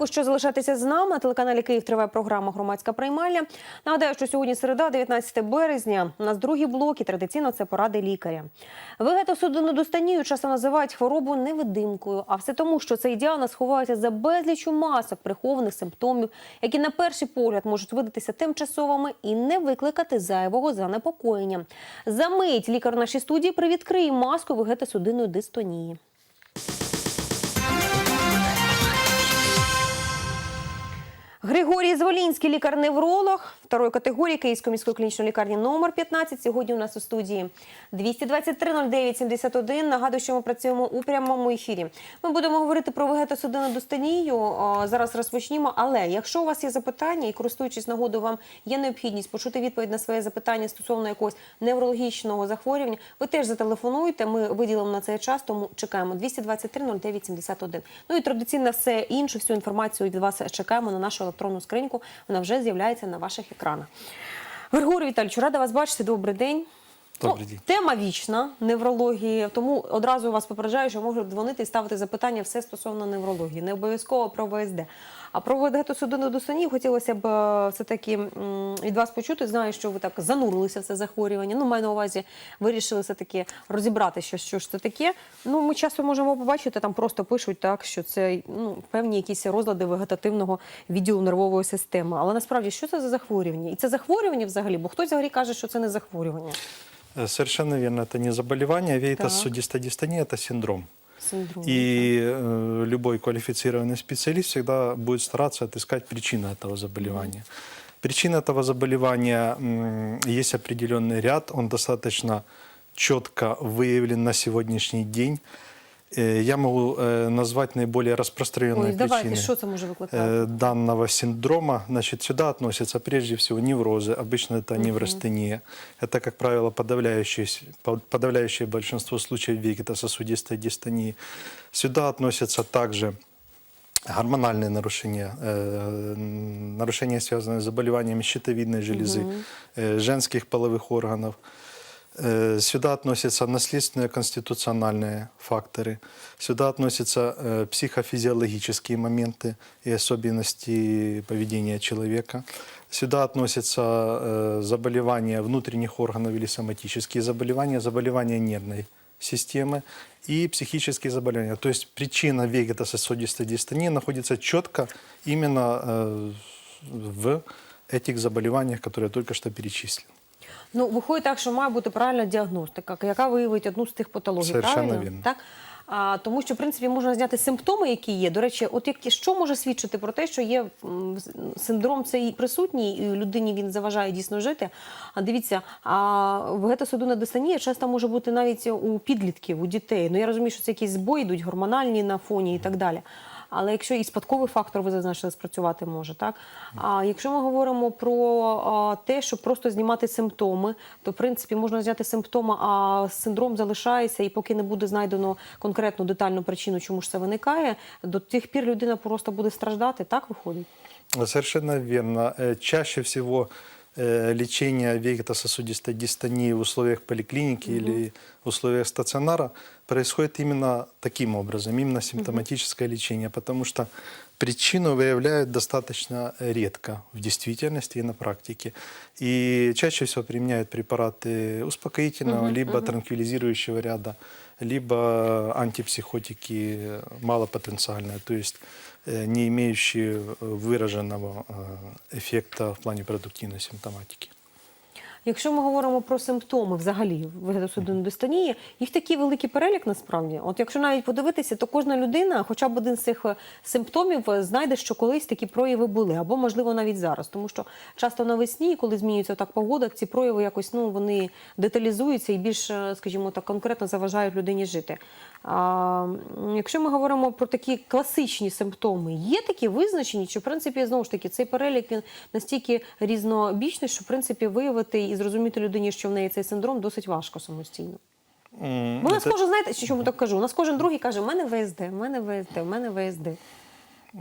Дякую, що залишаєтеся з нами. На телеканалі Київ триває програма Громадська приймальня. Нагадаю, що сьогодні середа, 19 березня. У нас другий блок і традиційно це поради лікаря. Вегетосудинодостанію часто називають хворобу невидимкою, а все тому, що цей діагноз ховається за безлічу масок прихованих симптомів, які на перший погляд можуть видатися тимчасовими і не викликати зайвого занепокоєння. За мить лікар в нашій студії привідкриє маску вегетосудинної дистонії. Григорій Зволінський, лікар-невролог второї категорії Київської міської клінічної лікарні номер 15. Сьогодні у нас у студії 223-09-71. Нагадую, що ми працюємо у прямому ефірі. Ми будемо говорити про вегетосудинодостонію. О, Зараз розпочнімо. Але якщо у вас є запитання і користуючись нагодою, вам є необхідність почути відповідь на своє запитання стосовно якогось неврологічного захворювання, ви теж зателефонуйте. Ми виділимо на цей час, тому чекаємо 223-09-71. Ну і традиційно все інше, всю інформацію від вас чекаємо на нашу електронну скриньку. Вона вже з'являється на ваших екранах. Григорій Віталійович, рада вас бачити. Добрий день. Добрий Ну. Тема вічна неврології, тому одразу вас попереджаю, що можуть дзвонити і ставити запитання все стосовно неврології, не обов'язково про ВСД. А про вегетосудинну дистонію хотілося б е, все-таки від вас почути. Знаю, що ви так занурилися в це захворювання. Ну, маю на увазі, вирішили все-таки розібрати, що, що ж це таке. Ну, ми часто можемо побачити, там просто пишуть так, що це ну, певні якісь розлади вегетативного відділу нервової системи. Але насправді, що це за захворювання? І це захворювання взагалі, бо хтось взагалі каже, що це не захворювання. Э, Совершенно верно, это не заболевание, вейтосудистая дистония – это синдром. Синдром. И э, любой квалифицированный специалист всегда будет стараться отыскать причину этого заболевания. Причин этого заболевания м, есть определенный ряд, он достаточно четко выявлен на сегодняшний день. Э, Я могу э, назвать наиболее распространенные Ой, давайте, причины. що це може викликати? э, данного синдрома, значит, сюда относятся прежде всего неврозы. Обычно это неврастения. Это, как правило, подавляющее, с- по- подавляющее большинство случаев вегетососудистой дистонии. Сюда относятся также гормональные нарушения, э, м, нарушения, связанные с заболеваниями щитовидной железы, э, женских половых органов. Э, Сюда относятся наследственные конституциональные факторы. Сюда относятся э, психофизиологические моменты и особенности поведения человека. Сюда относятся э, заболевания внутренних органов или соматические заболевания, заболевания нервной системы и психические заболевания. То есть причина вегетососудистой дистонии находится четко именно э, в этих заболеваниях, которые я только что перечислил. Ну, виходить так, що має бути правильна діагностика, яка виявить одну з тих патологій. Совершенно правильно? вірно. Так? А, тому що, в принципі, можна зняти симптоми, які є. До речі, от які, що може свідчити про те, що є м, синдром цей присутній, і людині він заважає дійсно жити. А дивіться, а вегетосудинна дистонія часто може бути навіть у підлітків, у дітей. Ну я розумію, що це якісь збої йдуть гормональні на фоні і так далі. Але якщо і спадковий фактор ви зазначили, спрацювати може, так? А якщо ми говоримо про те, щоб просто знімати симптоми, то в принципі можна зняти симптоми, а синдром залишається, і поки не буде знайдено конкретну детальну причину, чому ж це виникає, до тих пір людина просто буде страждати. Так виходить? Совершенно верно. Э, Чаще всего э, лечение вегетососудистой дистонии в условиях поликлиники или в условиях стационара происходит именно таким образом, именно симптоматическое лечение, потому что причину выявляют достаточно редко в действительности и на практике. И чаще всего применяют препараты успокоительного, либо транквилизирующего ряда, либо антипсихотики э, малопотенциальные, то есть э, не имеющие э, выраженного э, эффекта в плане продуктивной симптоматики. Якщо ми говоримо про симптоми взагалі вегетосудинної дистонії, їх такий великий перелік насправді. От якщо навіть подивитися, то кожна людина, хоча б один з цих е, симптомів, е, знайде, що колись такі прояви були, або можливо навіть зараз. Тому що часто навесні, коли змінюється так погода, ці прояви якось ну вони деталізуються і більш, е, скажімо так, конкретно заважають людині жити. А, м, якщо ми говоримо про такі класичні симптоми, є такі визначені, чи в принципі знову ж таки цей перелік він настільки різнобічний, що в принципі виявити і зрозуміти людині, що в неї цей синдром досить важко самостійно. М, Бо у нас это- кожен, знаєте, чому так кажу? У нас кожен другий каже, у мене ВСД, у мене ВСД, у мене ВСД.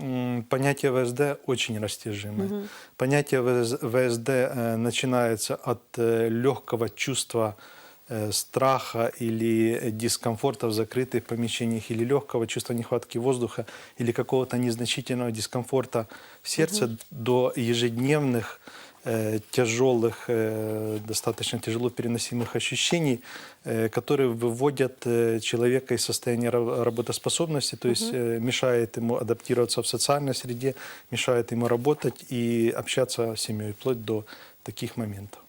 М, Понятие ВСД очень растяжимое. Понятие ВС- ВСД э, начинается от э, легкого чувства э, страха или дискомфорта в закрытых помещениях или легкого чувства нехватки воздуха или какого-то незначительного дискомфорта в сердце до ежедневных э, тяжелых, э, достаточно тяжело переносимых ощущений, э, которые выводят э, человека из состояния ра- работоспособности, то есть э, мешает ему адаптироваться в социальной среде, мешает ему работать и общаться с семьей, вплоть до таких моментов.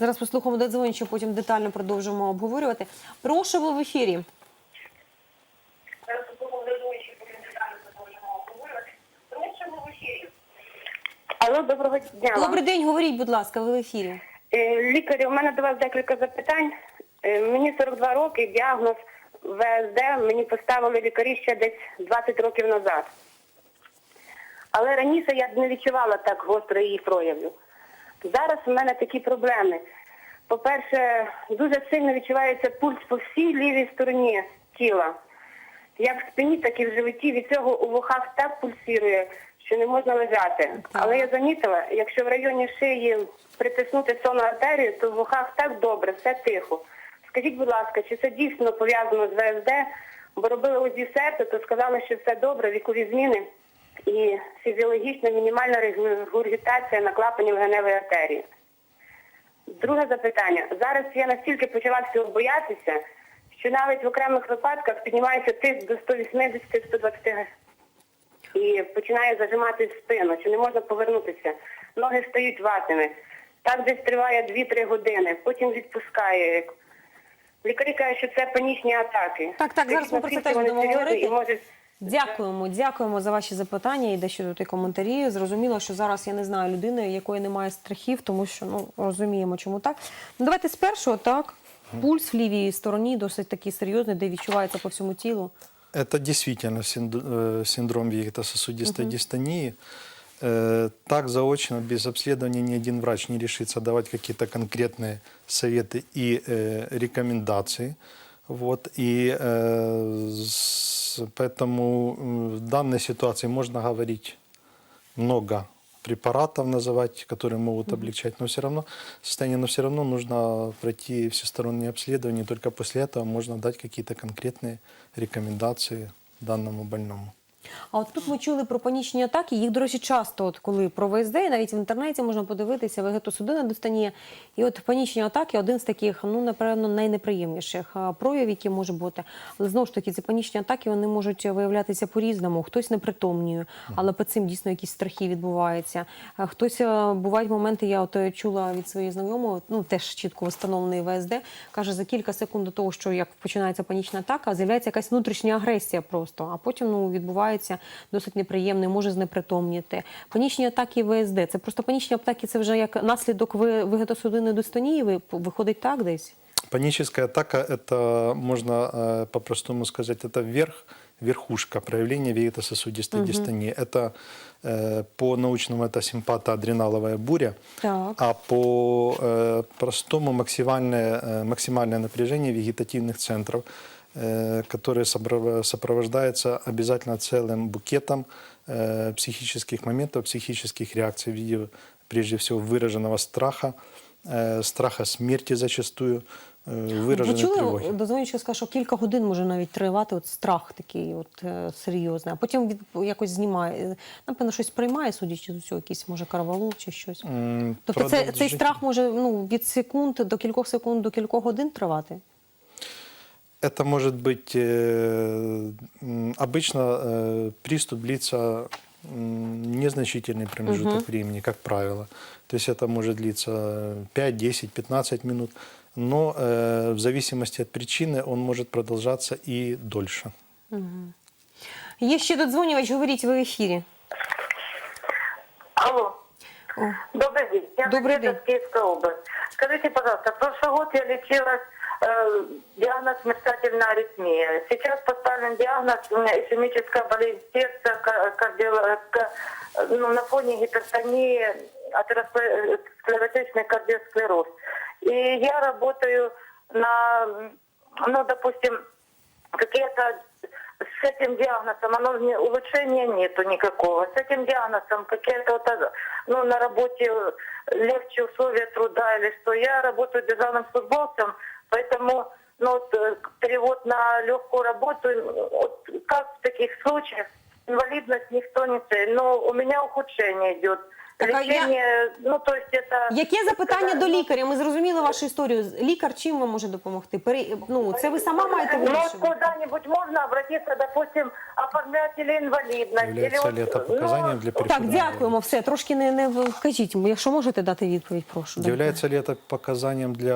Зараз послухаємо додзвонича, потім детально продовжимо обговорювати. Прошу ви в ефірі. Алло, доброго дня. вам. Добрий день, говоріть, будь ласка, ви в ефірі. Е, Лікарі, у мене до вас декілька запитань. Е, Мені 42 роки, діагноз ВСД мені поставили лікарі ще десь 20 років назад. Але раніше я не відчувала так гостро її проявів. Зараз у мене такі проблеми. По-перше, дуже сильно відчувається пульс по всій лівій стороні тіла. Як в спині, так і в животі. Від цього у вухах так пульсує, що не можна лежати. Але я замітила, якщо в районі шиї притиснути сонну артерію, то в вухах так добре, все тихо. Скажіть, будь ласка, чи це дійсно пов'язано з ВСД? Бо робили УЗІ серця, то сказали, що все добре, вікові зміни і фізіологічна мінімальна регургітація на клапані легеневої артерії. Друге запитання. Зараз я настільки почала всього боятися, що навіть в окремих випадках піднімається тиск до 180-120 і починає зажимати спину, чи не можна повернутися. Ноги стають ватними. Так десь триває 2-3 години, потім відпускає. Лікарі кажуть, що це панічні атаки. Так, так, зараз ми про це теж будемо говорити. і може Дякуємо, дякуємо за ваші запитання і дещо тут і коментарі. Зрозуміло, що зараз я не знаю людини, якої немає страхів, тому що ну розуміємо, чому так. Ну давайте спершу так. Пульс в лівій стороні досить такий серйозний, де відчувається по всьому тілу. Это действительно синд- э, синдром вегетососудистой дистонии. Э, Так заочно, без обследования, ни один врач не решится давать какие-то конкретные советы и э, рекомендации. Вот. И э, с- поэтому м, в данной ситуации можно говорить много препаратов называть, которые могут облегчать, но все равно состояние, но все равно нужно пройти всестороннее обследование, и только после этого можно дать какие-то конкретные рекомендации данному больному. А от тут ми чули про панічні атаки. Їх, до речі, часто, от коли про ВСД, навіть в інтернеті можна подивитися вегетосудинна дистонія. І от панічні атаки один з таких, ну напевно, найнеприємніших проявів, які може бути. Але знову ж таки, ці панічні атаки вони можуть виявлятися по-різному. Хтось непритомнює, але по цим дійсно якісь страхи відбуваються. Хтось е, бувають моменти, я от е, чула від своєї знайомої, ну теж чітко встановлений ВСД, каже, за кілька секунд до того, що як починається панічна атака, з'являється якась внутрішня агресія просто, а потім ну відбувається досить неприємно, може знепритомніти. Панічні атаки ВСД. Це просто панічні атаки, це вже як наслідок ви- вегетосудинної дистонії. Ви виходить так десь. Паническая атака – это, можно э, по-простому сказать, это верх, верхушка проявления вегетососудистой дистонии. Это э, по-научному это симпатоадреналовая буря, Так. а по-простому максимальное, э, максимальное напряжение вегетативных центров, э, которое сопро- сопровождается обязательно целым букетом э, психических моментов, психических реакций в виде, прежде всего, выраженного страха, э, страха смерти зачастую, э, Ви выраженной чули, тревоги. дозвоничка сказав, що кілька годин може навіть тривати от страх такий от е, серйозний, а потім від, якось знімає. Напевно, щось приймає, судячи з усього, якийсь може карвалол чи щось. М, Тобто це, цей продолжительно. страх може ну, від секунд до кількох секунд до кількох годин тривати? Это может быть э, м, обычно э, приступ длится м, незначительный промежуток времени, как правило. То есть это может длиться 5, 10, 15 минут, но э, в зависимости от причины он может продолжаться и дольше. Є ще додзвонювач, говоріть ви в ефірі. Алло. О. Добрый день. Я Добрый Надежда, день. Киевская область. Скажите, пожалуйста, прошлый год я лечилась э, диагноз мерцательная аритмия. Сейчас поставлен диагноз ишемическая болезнь сердца, ка- кардио- ка- ну, на фоне гипертонии, атеросклеротичный кардиосклероз. И я работаю на, ну, допустим, какие-то с этим диагнозом, оно не- улучшения нету никакого. С этим диагнозом какие-то вот, э, ну, на работе легче условия труда или что. Я работаю дежурным футболцем, поэтому ну, вот, э, перевод на легкую работу, э, вот, как в таких случаях, инвалидность никто не ценит. Но у меня ухудшение идет. Так, а я- Лечение, ну, то есть это... Яке запитання до лікаря? Ми зрозуміли вашу історію. Лікар чим вам може допомогти? Пере... Ну, це ви сама маєте Ну, вот вирішувати. куда-нибудь можно обратиться, допустим, оформлять или инвалидность. Является или ли вот, это показанием ну, для Так, перехода? дякуємо. Все, трошки не, не вкажіть. Якщо можете дати відповідь, прошу. дайте. Является ли это показанием для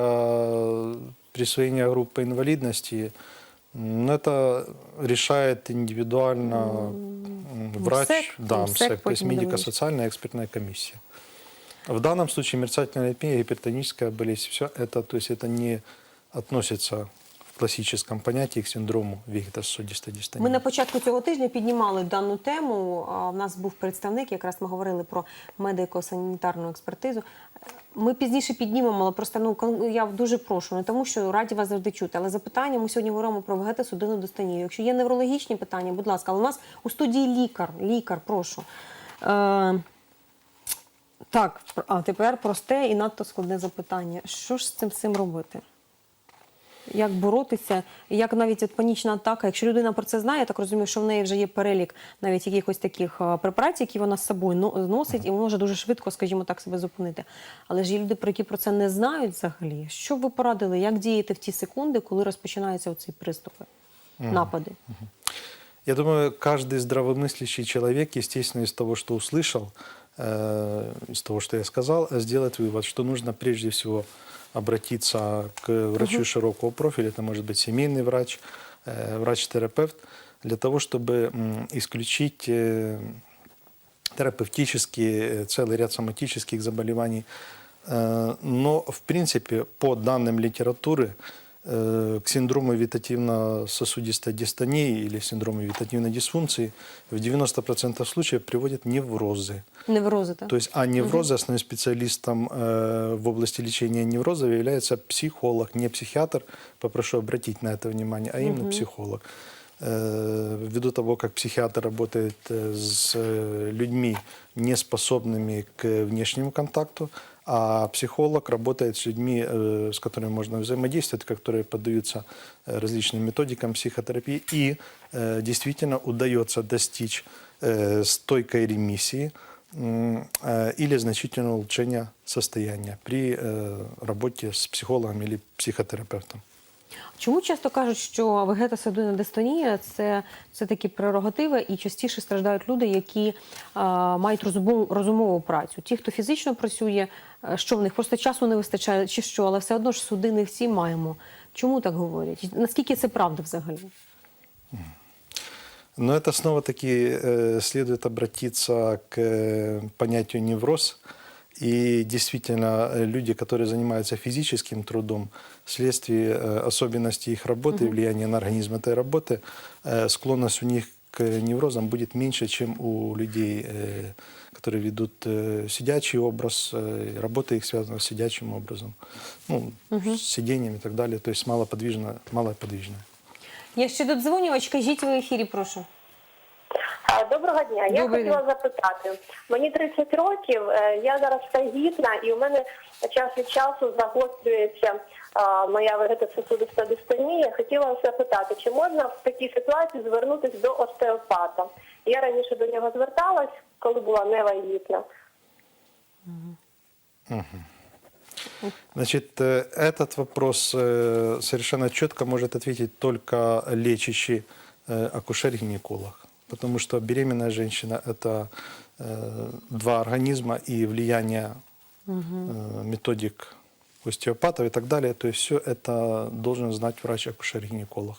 присвоения группы инвалидности? Ну, это решает индивидуально м, врач, МСЭК, да, МСЭК МСЭК, то есть потім медико-социальная экспертная комиссия. В данном случае мерцательная аритмия, гипертоническая болезнь, все это, то есть это не относится в классическом понятии к синдрому вегетососудистой дистонии. Ми на початку цього тижня піднімали дану тему. В нас був представник, якраз ми говорили про медико-санітарну експертизу. Ми пізніше піднімемо, але просто ну я дуже прошу, не тому що раді вас завжди чути. Але запитання ми сьогодні говоримо про вегетосудинну дистонію. Якщо є неврологічні питання, будь ласка, але у нас у студії лікар. Лікар, прошу. Е, так, а тепер просте і надто складне запитання. Що ж з цим всім робити? Як боротися, і як навіть от панічна атака, якщо людина про це знає, я так розумію, що в неї вже є перелік навіть якихось таких а, препаратів, які вона з собою но- зносить, і може дуже швидко, скажімо так, себе зупинити. Але ж є люди, про які про це не знають взагалі. Що б ви порадили, як діяти в ті секунди, коли розпочинаються оці приступи, напади? Я думаю, каждый здравомыслящий человек, естественно, из того, что услышал, э, из того, что я сказал, сделает вывод, что нужно прежде всего обратиться к врачу широкого профиля, это может быть семейный врач, э, врач-терапевт, для того, чтобы м, исключить э, терапевтические, э, целый ряд соматических заболеваний. Э, Но, в принципе, по данным литературы, э, к синдрому вегетативно-сосудистой дистонии или синдрому вегетативной дисфункции в 90% случаев приводят неврозы. Неврози, так? То есть, а неврозы основным специалистом э, в области лечения неврозов является психолог, не психиатр. Попрошу обратить на это внимание, а именно психолог. Э, ввиду того, как психиатр работает э, с э, людьми, не способными к внешнему контакту, а психолог работает с людьми, э, с которыми можно взаимодействовать, которые поддаются э, различным методикам психотерапии. И э, действительно удается достичь э, стойкой ремиссии, м, э, или значительного улучшения состояния при э, работе с психологом или психотерапевтом. Чому часто кажуть, що вегетосудинна дистонія це, це такі прерогативи, і частіше страждають люди, які а, мають розумову, розумову працю. Ті, хто фізично працює, е, що в них просто часу не вистачає, чи що, але все одно ж судини всі маємо. Чому так говорять? Наскільки це правда взагалі? Но это снова-таки э, следует обратиться к э, понятию невроз. И действительно, э, люди, которые занимаются физическим трудом, вследствие э, особенностей их работы и влияния на организм этой работы, э, склонность у них к неврозам будет меньше, чем у людей, э, которые ведут э, сидячий образ, э, работа их связана с сидячим образом, ну, с сидением и так далее, то есть малоподвижно, малоподвижное. Є ще додзвонювач, кажіть ви в ефірі, прошу. А, Доброго дня. Я Добрий хотіла запитати. Мені 30 років, е, я зараз вагітна, і у мене час від часу загострюється а, моя вегетососудиста дистонія. Хотіла запитати, чи можна в такій ситуації звернутися до остеопата? Я раніше до нього зверталась, коли була невагітна. Значит, э, этот вопрос э, совершенно четко может ответить только лечащий э, акушер-гинеколог. Потому что беременная женщина – это э, два организма и влияние э, методик остеопатов и так далее. То есть все это должен знать врач-акушер-гинеколог.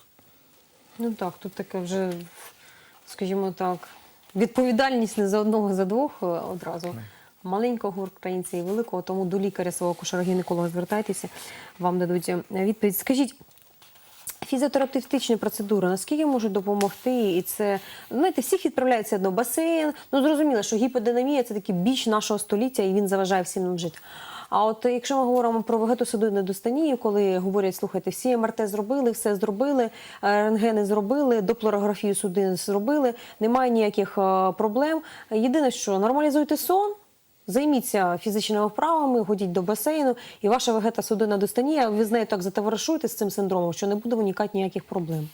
Ну так, тут таке вже, скажімо так, відповідальність не за одного, а за двох е, одразу. Маленького українця і великого, тому до лікаря свого кошера-гінеколога звертайтеся, вам дадуть е, відповідь. Скажіть, фізіотерапевтичні процедури наскільки можуть допомогти? І це знаєте, всіх відправляють все одно в басейн. Ну зрозуміло, що гіподинамія це такий біч нашого століття, і він заважає всім нам жити. А от якщо ми говоримо про вегетосудинну дистонію, коли говорять, слухайте, всі МРТ зробили, все зробили, е, рентгени зробили, доплерографію судин зробили, немає ніяких е, проблем. Єдине, що нормалізуйте сон. Займіться фізичними вправами, ходіть до басейну, і ваша вегетосудинна дистонія, ви з нею так затоваришуєте з цим синдромом, що не буде виникати ніяких проблем.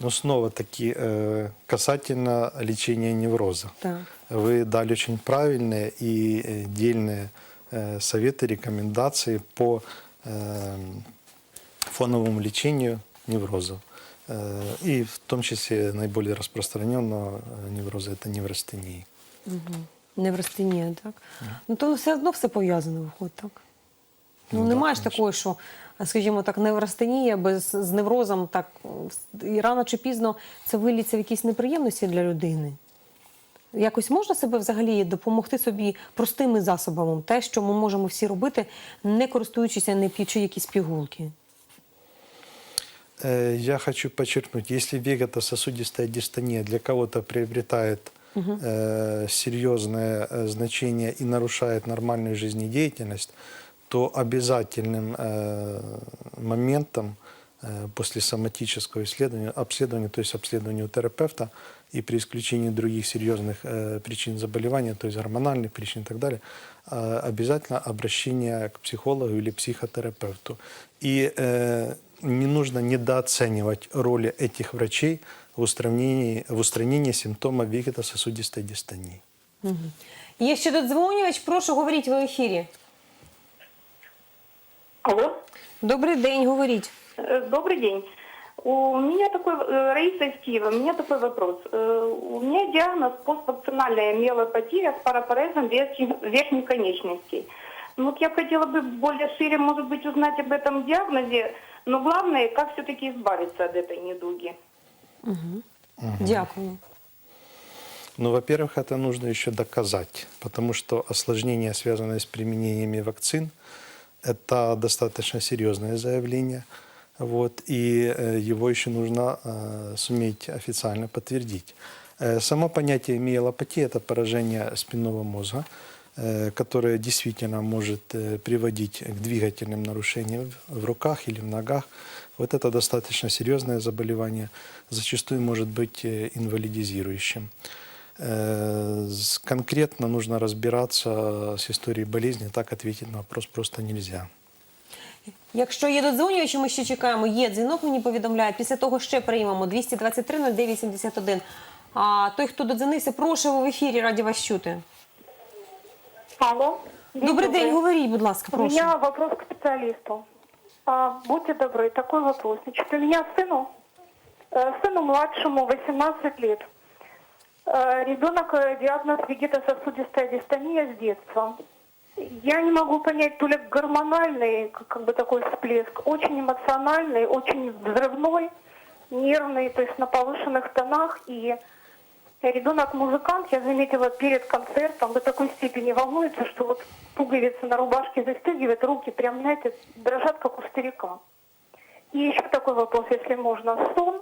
Но снова-таки э, касательно лечения невроза. Так. Вы дали очень правильные и э, дельные э, советы, рекомендации по э, фоновому лечению неврозов. Э, И в том числе наиболее распространенного э, невроза – это неврастения. Неврастенія, так? Ну то все одно все пов'язано виходить, так? Ну, Ну, немає ж конечно. такої, що, скажімо так, неврастенія без з неврозом, так і рано чи пізно це виліться в якісь неприємності для людини. Якось можна себе взагалі допомогти собі простими засобами, те, що ми можемо всі робити, не користуючися, не п'ючи якісь пігулки. Э, Я хочу подчеркнуть, если вегетососудистая дистония для кого-то приобретает э, серьезное э, значение и нарушает нормальную жизнедеятельность, то обязательным э, моментом э, после соматического исследования, обследования, то есть обследования у терапевта и при исключении других серьезных э, причин заболевания, то есть гормональных причин и так далее, э, обязательно обращение к психологу или психотерапевту. И э, не нужно недооценивать роли этих врачей в устранении, в устранении симптома вегетососудистой дистонии. Є ще додзвонювач, прошу, говоріть ви в ефірі. Алло, Добрий день, говоріть. Э, добрый день. У меня такой, э, Раиса из Киева, у меня такой вопрос. Э, У меня диагноз поствакцинальная миелопатия с парапарезом верхних верхних конечностей. Ну, вот я бы хотела бы более шире, может быть, узнать об этом диагнозе, но главное, как все-таки избавиться от этой недуги. Дякую. Ну, во-первых, это нужно еще доказать, потому что осложнения, связанные с применениями вакцин, это достаточно серьезное заявление. Вот, и э, его еще нужно э, суметь официально подтвердить. Э, Само понятие миелопатии – это поражение спинного мозга, э, которое действительно может э, приводить к двигательным нарушениям в руках или в ногах. Вот это достаточно серьезное заболевание, зачастую может быть э, инвалидизирующим. Э, с- Конкретно нужно разбираться с историей болезни, так ответить на вопрос просто нельзя. Якщо є додзвонювачі, ми ще чекаємо. Є дзвінок, мені повідомляють. Після того ще приймемо 223 09 71. А той, хто додзвонився, прошу ви в ефірі, раді вас чути. Алло. День Добрий день, добрый. говоріть, будь ласка, У прошу. меня вопрос к специалисту. А, будьте добры, такой вопрос. Значит, у меня сыну, э, сыну младшему 18 лет. Э, ребенок э, диагноз вегетососудистая дистония с детства. Я не могу понять, то ли гормональный, как, как бы такой всплеск, очень эмоциональный, очень взрывной, нервный, то есть на повышенных тонах. И ребенок музыкант, я заметила перед концертом, до такой степени волнуется, что вот пуговицы на рубашке застегивает, руки прям, знаете, дрожат, как у старика. И еще такой вопрос, если можно. Сон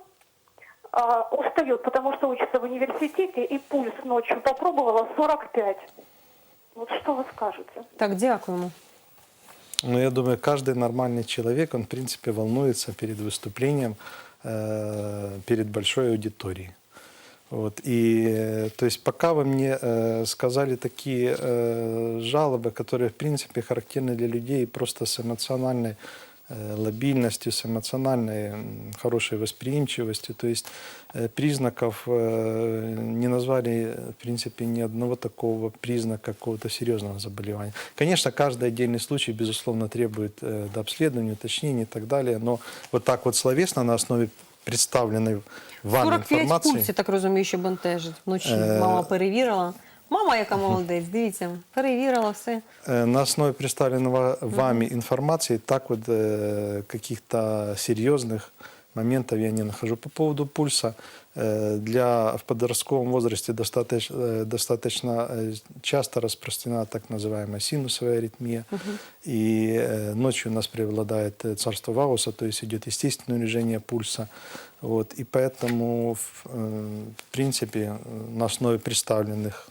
а, устает, потому что учится в университете, и пульс ночью попробовала 45. Вот что вы скажете? Так, дякуємо. Но я думаю, каждый нормальный человек, он, в принципе, волнуется перед выступлением, э, перед большой аудиторией. Вот. И, э, то есть, пока вы мне э, сказали такие э, жалобы, которые, в принципе, характерны для людей просто с эмоциональной э, лобильностью, с эмоциональной м, хорошей восприимчивостью. То есть э, признаков э, не назвали, э, в принципе, ни одного такого признака какого-то серьезного заболевания. Конечно, каждый отдельный случай, безусловно, требует э, до обследования, уточнений и так далее, но вот так вот словесно на основе представленной вам 45 информации... пульсів, так розумію, що бентежить. Вночі Е. мама перевірила. Мама, яка молодець, дивіться, перевірила все. Э, На основе представленного вами информации так вот э, каких-то серьезных моментов я не нахожу. По поводу пульса, э, для, в подростковом возрасте достаточно, э, достаточно э, часто распространена так называемая синусовая аритмия. И э, ночью у нас преобладает э, царство Вауса, то есть идет естественное унижение пульса. Вот. И поэтому, в, э, в принципе, э, на основе представленных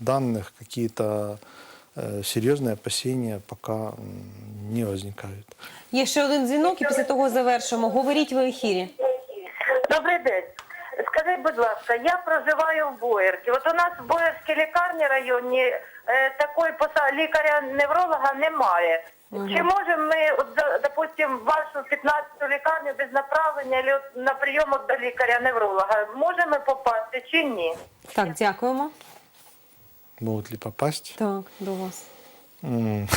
данных какие-то э, серьезные опасения пока м, не возникают. Є ще один дзвінок, і після того завершимо. Говоріть в ефірі. Добрий день. Скажіть, будь ласка, я проживаю в Боярці. От у нас в Боярській лікарні районні е, такої поса- лікаря-невролога немає. Чи можемо ми, от, допустим, вашу 15-ту лікарню без направлення на прийомок до лікаря-невролога можемо попасти чи ні? Так, дякуємо. Могут ли попасть? Так, до вас. М.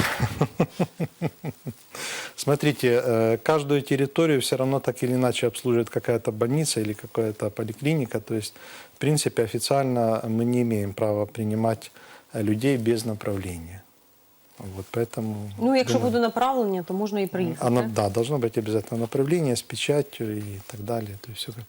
Смотрите, э, каждую территорию все равно так или иначе обслуживает какая-то больница или какая-то поликлиника. То есть, в принципе, официально мы не имеем права принимать э, людей без направления. Вот поэтому... Ну, якщо думаю, буде направлення, то можна і приїхати. оно- да, должно быть обязательно направление с печатью и так далее. То есть все как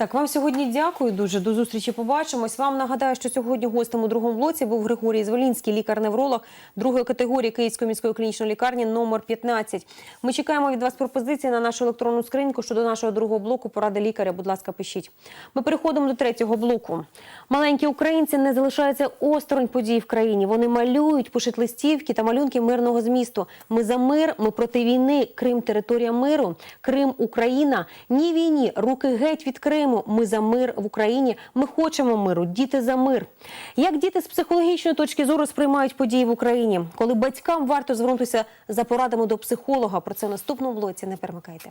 так, вам сьогодні дякую дуже. До зустрічі. Побачимось. Вам нагадаю, що сьогодні гостем у другому блоці був Григорій Зволінський, лікар-невролог другої категорії Київської міської клінічної лікарні номер 15. Ми чекаємо від вас пропозиції на нашу електронну скриньку щодо нашого другого блоку. Поради лікаря. Будь ласка, пишіть. Ми переходимо до третього блоку. Маленькі українці не залишаються осторонь подій в країні. Вони малюють, пишуть листівки та малюнки мирного змісту. Ми за мир, ми проти війни. Крим територія миру. Крим Україна. Ні війні. Руки геть від Криму. Ми за мир в Україні. Ми хочемо миру. Діти за мир. Як діти з психологічної точки зору сприймають події в Україні, коли батькам варто звернутися за порадами до психолога? Про це в наступному блоці не перемикайте.